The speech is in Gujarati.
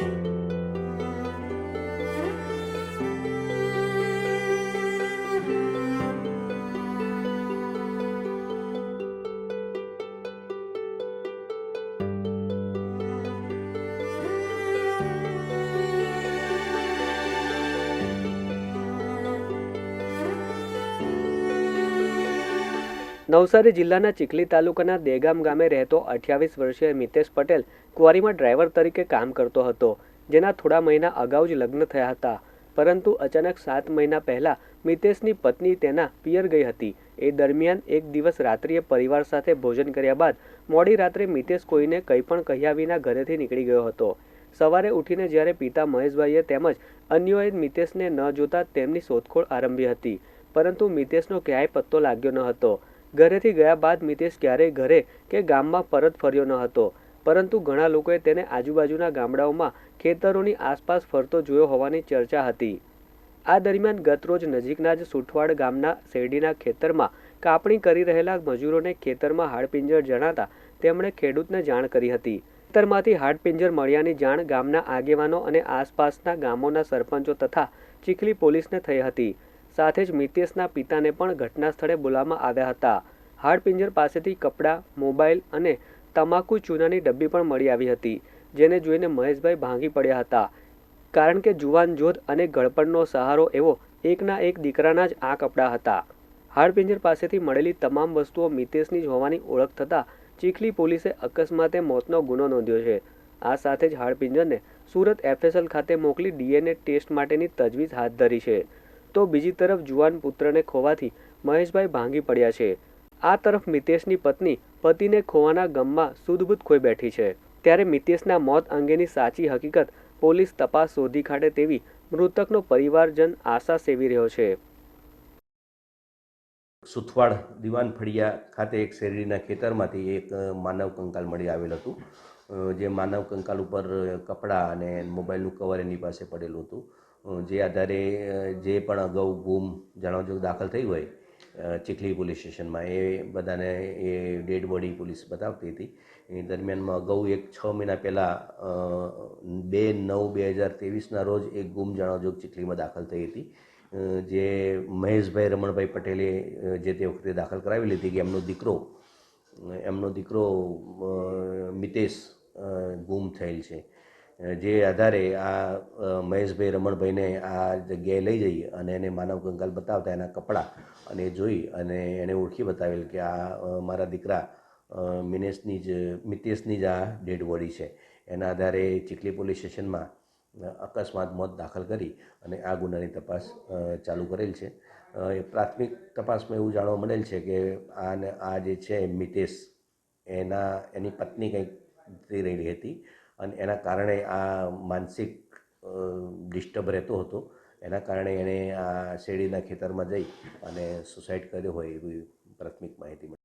Bye. નવસારી જિલ્લાના ચીખલી તાલુકાના દેગામ ગામે રહેતો અઠ્યાવીસ વર્ષીય મિતેશ પટેલ ક્વારીમાં ડ્રાઈવર તરીકે કામ કરતો હતો, જેના થોડા મહિના અગાઉ જ લગ્ન થયા હતા. પરંતુ અચાનક સાત મહિના પહેલા મિતેશની પત્ની તેના પિયર ગઈ હતી. એ દરમિયાન એક દિવસ રાત્રિએ પરિવાર સાથે ભોજન કર્યા બાદ મોડી રાત્રે મિતેશ કોઈને કંઈ પણ કહ્યા વિના ઘરેથી નીકળી ગયો હતો. સવારે ઉઠીને જ્યારે પિતા મહેશભાઈએ તેમજ અન્યોએ મિતેશને ન જોતા તેમની શોધખોળ આરંભી હતી. પરંતુ મિતેશનો ક્યાંય પત્તો લાગ્યો ન હતો. ઘરેથી ગયા બાદ મિતેશ ક્યારેય ઘરે કે ગામમાં પરત ફર્યો ન હતો. પરંતુ ઘણા લોકોએ તેને આજુબાજુના ગામડાઓમાં ખેતરોની આસપાસ ફરતો જોયો હોવાની ચર્ચા હતી. આ દરમિયાન ગતરોજ નજીકના જ સુઠવાડ ગામના શેરડીના ખેતરમાં કાપણી કરી રહેલા મજૂરોને ખેતરમાં હાડપિંજર જણાતા તેમણે ખેડૂતને જાણ કરી હતી. ખેતરમાંથી હાડપિંજર મળ્યાની જાણ ગામના આગેવાનો અને આસપાસના ગામોના સરપંચો તથા ચીખલી પોલીસને થઈ હતી. સાથે જ મિતેશના પિતાને પણ ઘટના સ્થળે બોલાવવામાં આવ્યા હતા. હાડપિંજર પાસેથી કપડાં, મોબાઈલ અને તમાકુ ચૂનાની ડબ્બી પણ મળી આવી હતી, જેને જોઈને મહેશભાઈ ભાંગી પડ્યા હતા. કારણ કે જુવાન જોધ અને ગળપણનો સહારો એવો એકના એક દીકરાના જ આ કપડાં હતા. હાડપિંજર પાસેથી મળેલી તમામ વસ્તુઓ મિતેશની જ હોવાની ઓળખ થતાં ચીખલી પોલીસે અકસ્માતે મોતનો ગુનો નોંધ્યો છે. આ સાથે જ હાડપિંજરને સુરત એફએસએલ ખાતે મોકલી ડીએનએ ટેસ્ટ માટેની તજવીજ હાથ ધરી છે. તો બીજી તરફ જુવાન પુત્રને ખોવાથી મહેશભાઈ ભાંગી પડ્યા છે. આ તરફ મિતેશની પત્ની પતિને ખોવાના ગમમાં સુદબુદ ખોઈ બેઠી છે. ત્યારે મિતેશના મોત અંગેની સાચી હકીકત પોલીસ તપાસ શોધી કાઢે તેવી મૃતકનો પરિવારજન આશા સેવી રહ્યો છે. સુથવાડ દિવાન ફળિયા ખાતે એક શેરડીના ખેતરમાંથી એક માનવ કંકાલ મળી આવેલ હતું. જે માનવ કંકાલ ઉપર કપડાં અને મોબાઈલનું કવર એની પાસે પડેલું હતું. જે આધારે જે પણ અગાઉ ગુમ જાણવા દાખલ થઈ હોય ચીખલી પોલીસ સ્ટેશનમાં, એ બધાને એ ડેડ બોડી પોલીસ બતાવતી હતી. એ દરમિયાનમાં અગાઉ એક છ મહિના પહેલાં બે નવ બે હજાર ત્રેવીસના રોજ એક ગુમ જાણવા ચીખલીમાં દાખલ થઈ હતી. જે મહેશભાઈ રમણભાઈ પટેલે જે તે વખતે દાખલ કરાવી લીધી કે એમનો દીકરો એમનો દીકરો મિતેશ ગુમ થયેલ છે. જે આધારે આ મહેશભાઈ રમણભાઈને આ જગ્યાએ લઈ જઈ અને એને માનવ કંકાલ બતાવતા એના કપડાં અને જોઈ અને એણે ઓળખી બતાવેલ કે આ મારા દીકરા મિનેશની જ, મિતેશની જ આ ડેડ બોડી છે. એના આધારે ચીખલી પોલીસ સ્ટેશનમાં અકસ્માત મોત દાખલ કરી અને આ ગુનાની તપાસ ચાલુ કરેલ છે. પ્રાથમિક તપાસમાં એવું જાણવા મળેલ છે કે આને, આ જે છે મિતેશ, એના, એની પત્ની કંઈક થઈ રહેલી હતી અને એના કારણે આ માનસિક ડિસ્ટર્બ રહેતો હતો. એના કારણે એણે આ શેરડીના ખેતરમાં જઈ અને સુસાઇડ કર્યો હોય એવી પ્રાથમિક માહિતી